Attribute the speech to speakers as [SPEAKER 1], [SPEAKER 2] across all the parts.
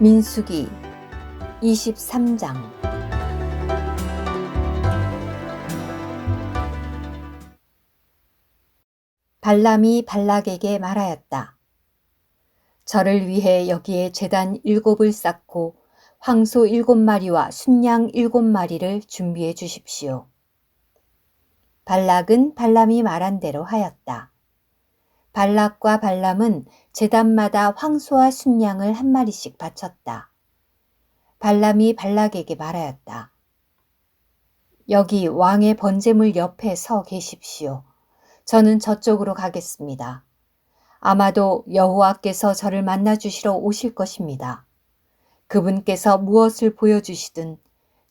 [SPEAKER 1] 민수기 23장 발람이 발락에게 말하였다. 저를 위해 여기에 재단 일곱을 쌓고 황소 일곱 마리와 순양 일곱 마리를 준비해 주십시오. 발락은 발람이 말한 대로 하였다. 발락과 발람은 제단마다 황소와 순양을 한 마리씩 바쳤다. 발람이 발락에게 말하였다. 여기 왕의 번제물 옆에 서 계십시오. 저는 저쪽으로 가겠습니다. 아마도 여호와께서 저를 만나 주시러 오실 것입니다. 그분께서 무엇을 보여주시든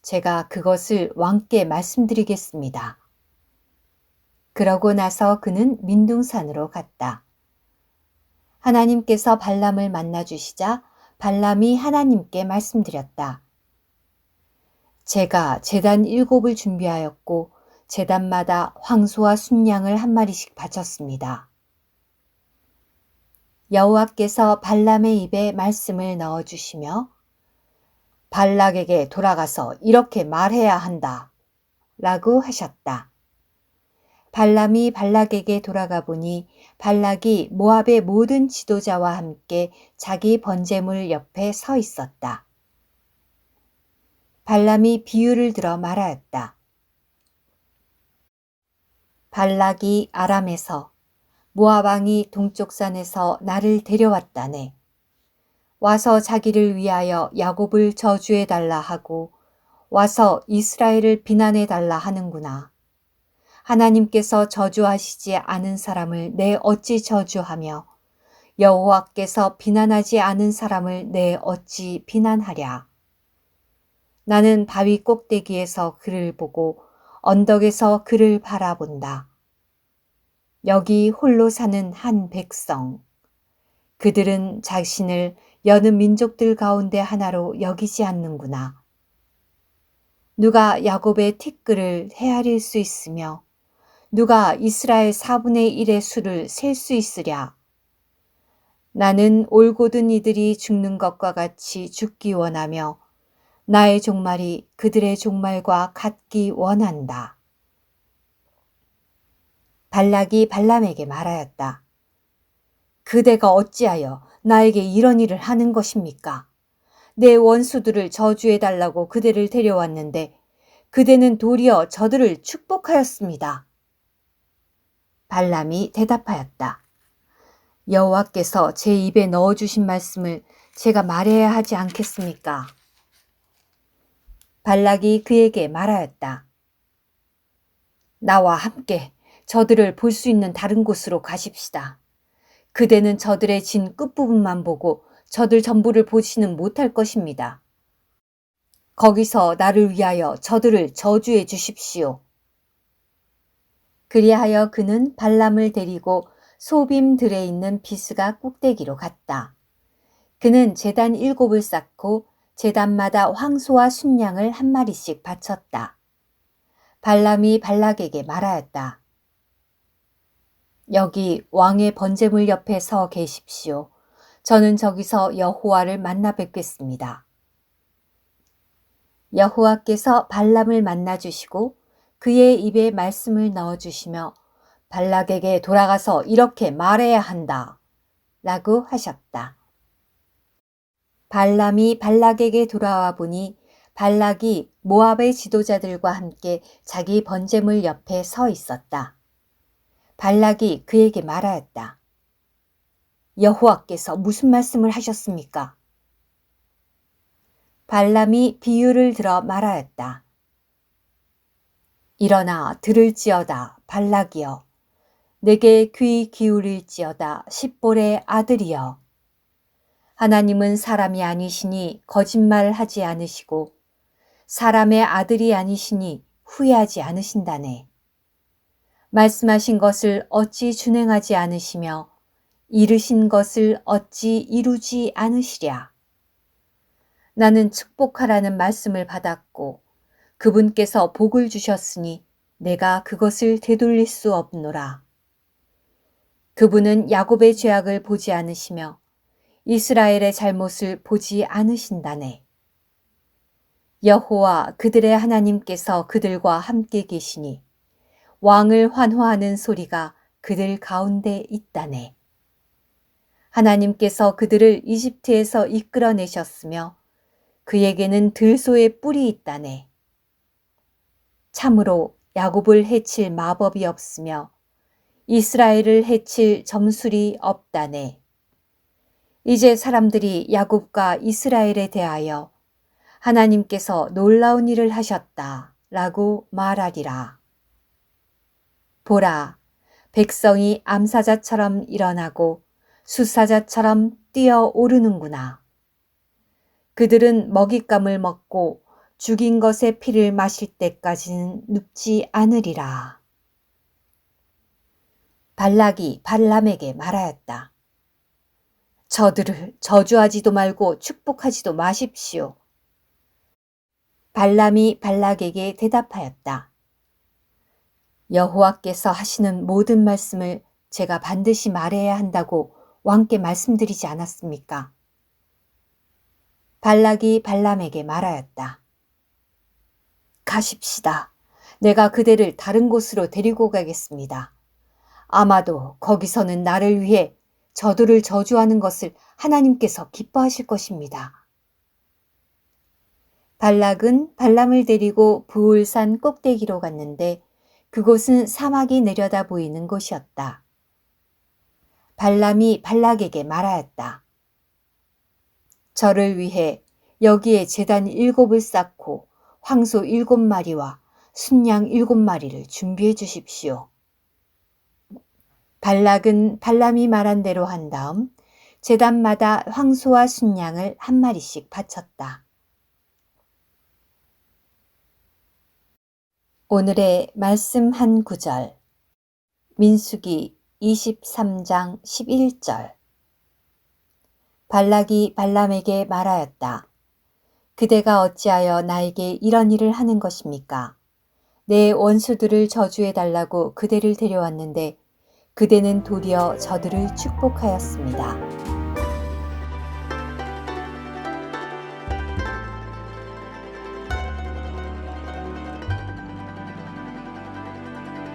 [SPEAKER 1] 제가 그것을 왕께 말씀드리겠습니다. 그러고 나서 그는 민둥산으로 갔다. 하나님께서 발람을 만나 주시자 발람이 하나님께 말씀드렸다. 제가 재단 일곱을 준비하였고 재단마다 황소와 순양을 한 마리씩 바쳤습니다. 여호와께서 발람의 입에 말씀을 넣어 주시며 발락에게 돌아가서 이렇게 말해야 한다. 라고 하셨다. 발람이 발락에게 돌아가 보니 발락이 모압의 모든 지도자와 함께 자기 번제물 옆에 서 있었다. 발람이 비유를 들어 말하였다. 발락이 아람에서 모압 왕이 동쪽 산에서 나를 데려왔다네. 와서 자기를 위하여 야곱을 저주해 달라 하고 와서 이스라엘을 비난해 달라 하는구나. 하나님께서 저주하시지 않은 사람을 내 어찌 저주하며 여호와께서 비난하지 않은 사람을 내 어찌 비난하랴. 나는 바위 꼭대기에서 그를 보고 언덕에서 그를 바라본다. 여기 홀로 사는 한 백성. 그들은 자신을 여느 민족들 가운데 하나로 여기지 않는구나. 누가 야곱의 티끌을 헤아릴 수 있으며 누가 이스라엘 4분의 1의 수를 셀 수 있으랴. 나는 올곧은 이들이 죽는 것과 같이 죽기 원하며 나의 종말이 그들의 종말과 같기 원한다. 발락이 발람에게 말하였다. 그대가 어찌하여 나에게 이런 일을 하는 것입니까? 내 원수들을 저주해 달라고 그대를 데려왔는데 그대는 도리어 저들을 축복하였습니다. 발람이 대답하였다. 여호와께서 제 입에 넣어주신 말씀을 제가 말해야 하지 않겠습니까? 발락이 그에게 말하였다. 나와 함께 저들을 볼 수 있는 다른 곳으로 가십시다. 그대는 저들의 진 끝부분만 보고 저들 전부를 보지는 못할 것입니다. 거기서 나를 위하여 저들을 저주해 주십시오. 그리하여 그는 발람을 데리고 소빔들에 있는 비스가 꼭대기로 갔다. 그는 재단 일곱을 쌓고 재단마다 황소와 순양을 한 마리씩 바쳤다. 발람이 발락에게 말하였다. 여기 왕의 번제물 옆에 서 계십시오. 저는 저기서 여호와를 만나 뵙겠습니다. 여호와께서 발람을 만나 주시고 그의 입에 말씀을 넣어 주시며 발락에게 돌아가서 이렇게 말해야 한다. 라고 하셨다. 발람이 발락에게 돌아와 보니 발락이 모압의 지도자들과 함께 자기 번제물 옆에 서 있었다. 발락이 그에게 말하였다. 여호와께서 무슨 말씀을 하셨습니까? 발람이 비유를 들어 말하였다. 일어나 들을지어다 발락이여 내게 귀 기울일지어다 십볼의 아들이여 하나님은 사람이 아니시니 거짓말하지 않으시고 사람의 아들이 아니시니 후회하지 않으신다네. 말씀하신 것을 어찌 준행하지 않으시며 이르신 것을 어찌 이루지 않으시랴. 나는 축복하라는 말씀을 받았고 그분께서 복을 주셨으니 내가 그것을 되돌릴 수 없노라. 그분은 야곱의 죄악을 보지 않으시며 이스라엘의 잘못을 보지 않으신다네. 여호와 그들의 하나님께서 그들과 함께 계시니 왕을 환호하는 소리가 그들 가운데 있다네. 하나님께서 그들을 이집트에서 이끌어내셨으며 그에게는 들소의 뿔이 있다네. 참으로 야곱을 해칠 마법이 없으며 이스라엘을 해칠 점술이 없다네. 이제 사람들이 야곱과 이스라엘에 대하여 하나님께서 놀라운 일을 하셨다 라고 말하리라. 보라, 백성이 암사자처럼 일어나고 수사자처럼 뛰어오르는구나. 그들은 먹잇감을 먹고 죽인 것의 피를 마실 때까지는 눕지 않으리라. 발락이 발람에게 말하였다. 저들을 저주하지도 말고 축복하지도 마십시오. 발람이 발락에게 대답하였다. 여호와께서 하시는 모든 말씀을 제가 반드시 말해야 한다고 왕께 말씀드리지 않았습니까? 발락이 발람에게 말하였다. 가십시다. 내가 그대를 다른 곳으로 데리고 가겠습니다. 아마도 거기서는 나를 위해 저들을 저주하는 것을 하나님께서 기뻐하실 것입니다. 발락은 발람을 데리고 부울산 꼭대기로 갔는데 그곳은 사막이 내려다 보이는 곳이었다. 발람이 발락에게 말하였다. 저를 위해 여기에 재단 일곱을 쌓고 황소 일곱 마리와 순양 일곱 마리를 준비해 주십시오. 발락은 발람이 말한 대로 한 다음 재단마다 황소와 순양을 한 마리씩 바쳤다. 오늘의 말씀 한 구절 민수기 23장 11절 발락이 발람에게 말하였다. 그대가 어찌하여 나에게 이런 일을 하는 것입니까? 내 원수들을 저주해 달라고 그대를 데려왔는데 그대는 도리어 저들을 축복하였습니다.